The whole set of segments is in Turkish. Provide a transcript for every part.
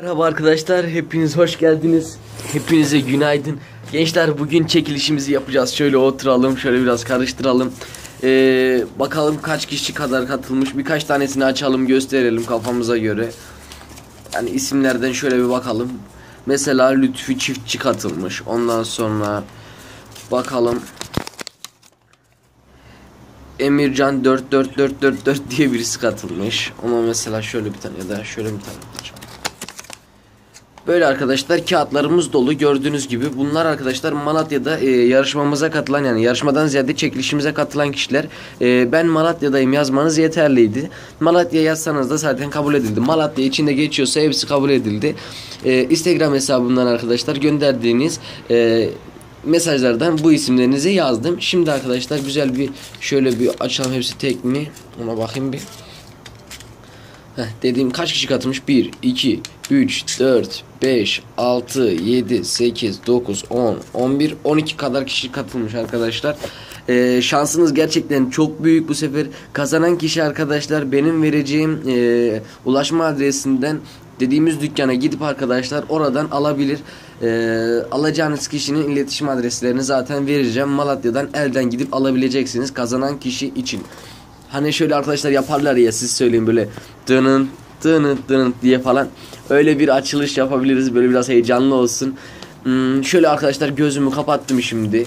Merhaba arkadaşlar, hepiniz hoş geldiniz. Hepinize günaydın. Gençler bugün çekilişimizi yapacağız. Şöyle oturalım, şöyle biraz karıştıralım. Ee, bakalım kaç kişi kadar katılmış. Birkaç tanesini açalım, gösterelim kafamıza göre. Yani isimlerden şöyle bir bakalım. Mesela Lütfi Çiftçi katılmış. Ondan sonra bakalım. Emircan 44444 diye birisi katılmış. Ona mesela şöyle bir tane ya da şöyle bir tane atacağım. Böyle arkadaşlar kağıtlarımız dolu gördüğünüz gibi bunlar arkadaşlar Malatya'da e, yarışmamıza katılan yani yarışmadan ziyade çekilişimize katılan kişiler e, ben Malatya'dayım yazmanız yeterliydi. Malatya yazsanız da zaten kabul edildi. Malatya içinde geçiyorsa hepsi kabul edildi. E, Instagram hesabından arkadaşlar gönderdiğiniz e, mesajlardan bu isimlerinizi yazdım. Şimdi arkadaşlar güzel bir şöyle bir açalım hepsi tek mi? Ona bakayım bir. Heh, dediğim kaç kişi katılmış? 1, 2, 3, 4, 5, 6, 7, 8, 9, 10, 11, 12 kadar kişi katılmış arkadaşlar. Ee, şansınız gerçekten çok büyük bu sefer. Kazanan kişi arkadaşlar benim vereceğim e, ulaşma adresinden dediğimiz dükkana gidip arkadaşlar oradan alabilir. Ee, alacağınız kişinin iletişim adreslerini zaten vereceğim. Malatya'dan elden gidip alabileceksiniz kazanan kişi için. Hani şöyle arkadaşlar yaparlar ya siz söyleyin böyle dının dının dının diye falan. Öyle bir açılış yapabiliriz böyle biraz heyecanlı olsun. Hmm, şöyle arkadaşlar gözümü kapattım şimdi.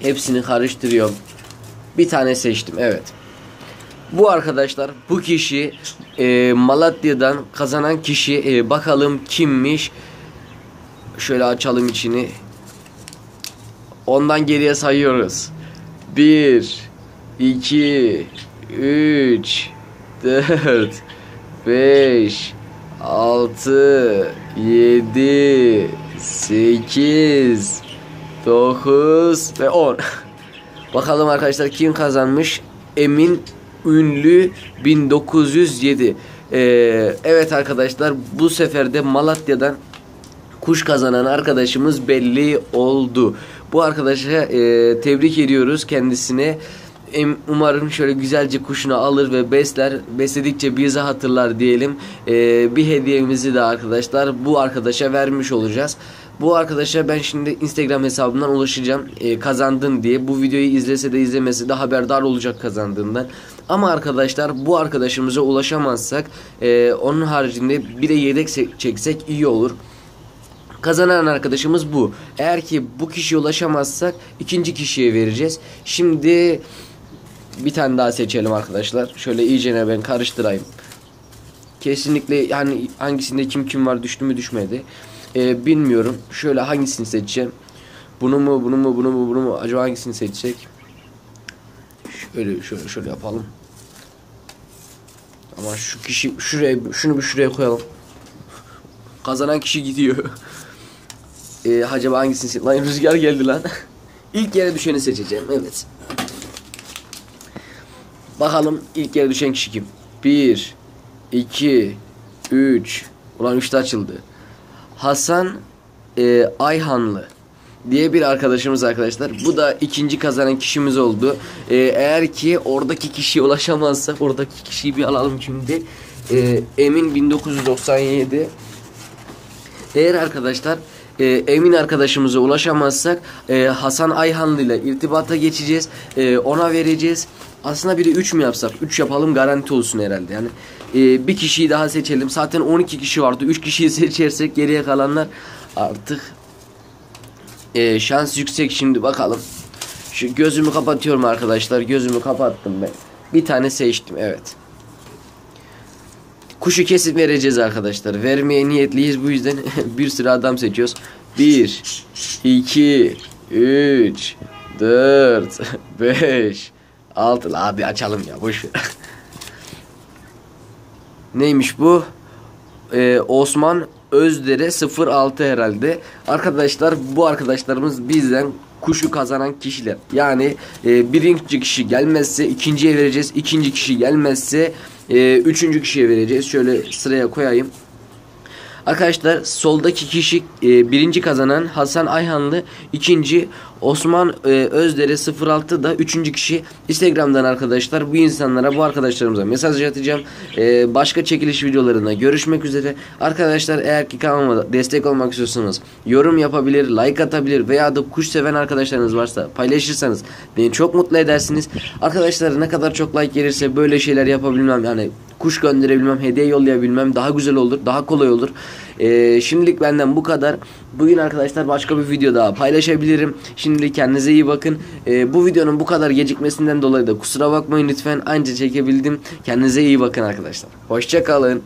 Hepsini karıştırıyorum. Bir tane seçtim evet. Bu arkadaşlar bu kişi e, Malatya'dan kazanan kişi e, bakalım kimmiş. Şöyle açalım içini. Ondan geriye sayıyoruz. 1 2 3 4 5 6 7 8 9 ve 10 Bakalım arkadaşlar kim kazanmış? Emin Ünlü 1907 ee, Evet arkadaşlar bu sefer de Malatya'dan kuş kazanan arkadaşımız belli oldu. Bu arkadaşa e, tebrik ediyoruz kendisine. Umarım şöyle güzelce kuşunu alır ve besler. Besledikçe bizi hatırlar diyelim. Ee, bir hediyemizi de arkadaşlar bu arkadaşa vermiş olacağız. Bu arkadaşa ben şimdi Instagram hesabından ulaşacağım e, kazandın diye. Bu videoyu izlese de izlemese de haberdar olacak kazandığından. Ama arkadaşlar bu arkadaşımıza ulaşamazsak e, onun haricinde bir de yedek çeksek iyi olur. Kazanan arkadaşımız bu. Eğer ki bu kişiye ulaşamazsak ikinci kişiye vereceğiz. Şimdi bir tane daha seçelim arkadaşlar. Şöyle iyicene ben karıştırayım. Kesinlikle yani hangisinde kim kim var düştü mü düşmedi. Ee, bilmiyorum. Şöyle hangisini seçeceğim. Bunu mu bunu mu bunu mu bunu mu acaba hangisini seçecek? Şöyle şöyle şöyle yapalım. Ama şu kişi şuraya şunu bir şuraya koyalım. Kazanan kişi gidiyor. ee, acaba hangisini seç? Lan rüzgar geldi lan. İlk yere düşeni seçeceğim. Evet. Bakalım ilk yere düşen kişi kim? 1 2 3 Ulan 3'te açıldı. Hasan e, Ayhanlı diye bir arkadaşımız arkadaşlar. Bu da ikinci kazanan kişimiz oldu. E, eğer ki oradaki kişiye ulaşamazsak oradaki kişiyi bir alalım şimdi. E, Emin 1997 eğer arkadaşlar e, Emin arkadaşımıza ulaşamazsak e, Hasan Ayhanlı ile irtibata geçeceğiz. E, ona vereceğiz. Aslında bir de 3 mü yapsak? 3 yapalım garanti olsun herhalde. Yani e, bir kişiyi daha seçelim. Zaten 12 kişi vardı. 3 kişiyi seçersek geriye kalanlar artık e, şans yüksek şimdi bakalım. Şu gözümü kapatıyorum arkadaşlar. Gözümü kapattım ben. Bir tane seçtim evet. Kuşu kesip vereceğiz arkadaşlar. Vermeye niyetliyiz bu yüzden bir sürü adam seçiyoruz. 1 2 3 4 5 6 hadi açalım ya boş. Neymiş bu? Ee, Osman Özdere 06 herhalde. Arkadaşlar bu arkadaşlarımız bizden kuşu kazanan kişiler. Yani e, birinci kişi gelmezse ikinciye vereceğiz. ikinci kişi gelmezse e, üçüncü kişiye vereceğiz. Şöyle sıraya koyayım. Arkadaşlar soldaki kişi e, birinci kazanan Hasan Ayhanlı, ikinci Osman e, Özderi 06 da 3. kişi Instagram'dan arkadaşlar. Bu insanlara bu arkadaşlarımıza mesaj atacağım. E, başka çekiliş videolarında görüşmek üzere. Arkadaşlar eğer ki kanalıma destek olmak istiyorsanız yorum yapabilir, like atabilir veya da kuş seven arkadaşlarınız varsa paylaşırsanız beni çok mutlu edersiniz. Arkadaşlar ne kadar çok like gelirse böyle şeyler yapabilmem yani kuş gönderebilmem, hediye yollayabilmem daha güzel olur, daha kolay olur. Ee, şimdilik benden bu kadar. Bugün arkadaşlar başka bir video daha paylaşabilirim. Şimdilik kendinize iyi bakın. Ee, bu videonun bu kadar gecikmesinden dolayı da kusura bakmayın lütfen. Anca çekebildim. Kendinize iyi bakın arkadaşlar. Hoşçakalın.